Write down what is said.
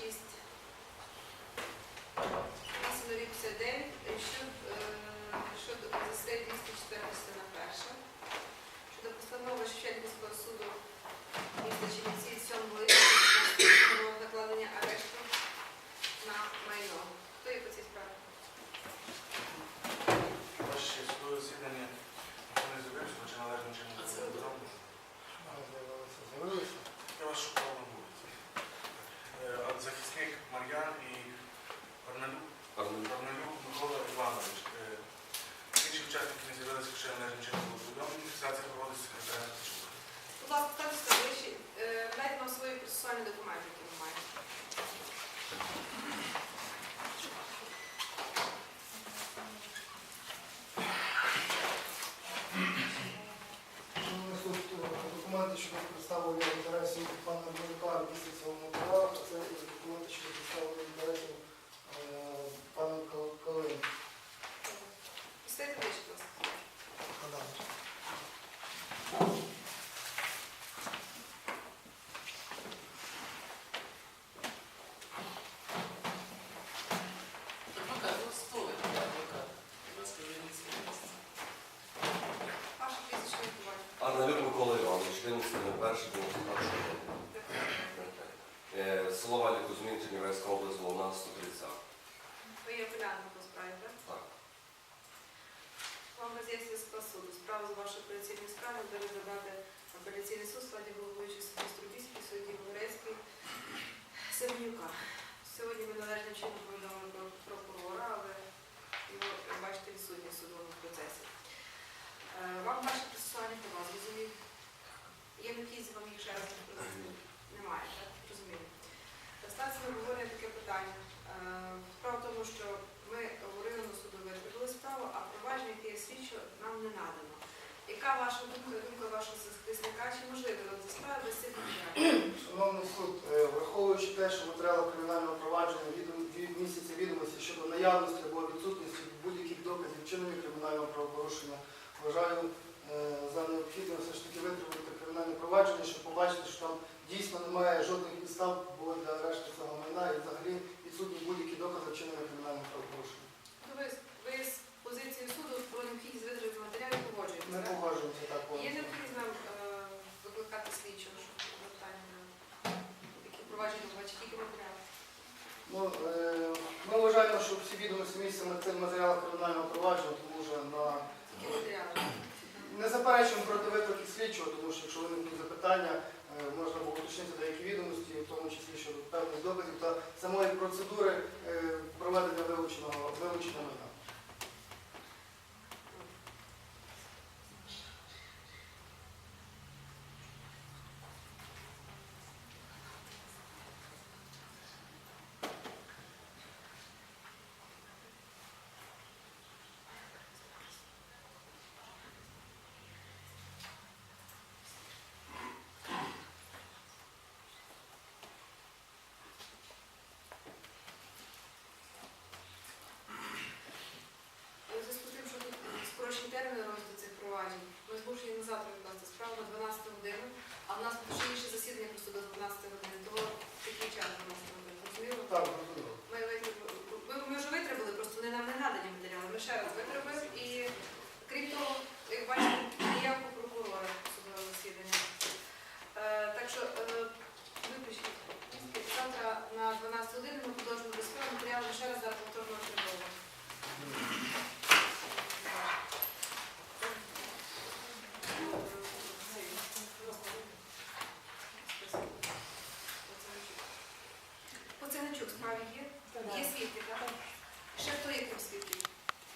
6, 859, е, щодо за 204 стаття перша, щодо постанови Шевченківського суду Горналюк Микола Іванович. Інші учасники не з'явилися, ще не нічим було повідомлені. Фіксація проводиться секретаря Пічука. Будь ласка, так скажи, дайте е, нам свої процесуальні документи, які ви маєте. Ну, Тут е, документи, що представили я інтересів пана Е, Село Валі Кузьмін, Чернівецька область, Волна, 130. Ви є апелянтом по справі, так? Так. Вам роз'яснює склад суду. Справу з вашої апеляційною справи буде розглядати апеляційний суд складі головуючий судді Струбійський, судді Горецький, Семенюка. Сьогодні ми належним чином повідомили про прокурора, але його, як бачите, відсутні в судовому процесі. Е, Вам ваші процесуальні права зрозуміли? Є необхідність вам їх ще раз розповісти? Немає, так? Розумію. Ставиться на обговорення таке питання. Е, Справа в тому, що ми говорили на суду, викликали справу, а провадження, яке є слідчо, нам не надано. Яка ваша Шановний суд, е, враховуючи те, що матеріали кримінального провадження місяця відомості щодо наявності або відсутності будь-яких доказів вчинення кримінального правопорушення, вважаю е, за необхідне все ж таки витримати кримінальне провадження, щоб побачити, що там дійсно немає жодних підстав для арешту цього майна і взагалі відсутні будь-які докази вчинення кримінального правопорушення. Ну, Ви, ви з позиції суду про необхідність витримати матеріалів Не погоджуєтеся, так? погоджуємося так Є повністю. необхідність нам е, викликати слідчого, щоб питання, які провадження бачить. Ну, е, ми вважаємо, що всі відомості місця на цих матеріалах кримінального провадження, тому що на матеріали? не заперечуємо проти викликів слідчого, тому що якщо виникнуть запитання, е, можна було уточнити деякі відомості, в тому числі щодо певних доказів та самої процедури е, проведення вилученого вилучення майна. У зв'язку з тим, що тут скорочені терміни розгляду цих проваджень, ми змушені на завтра відкласти справу на 12 годину, а в нас ще інше засідання просто до 12 години, тому такий час 12 годин. Розуміло? Так, розуміло. Ми,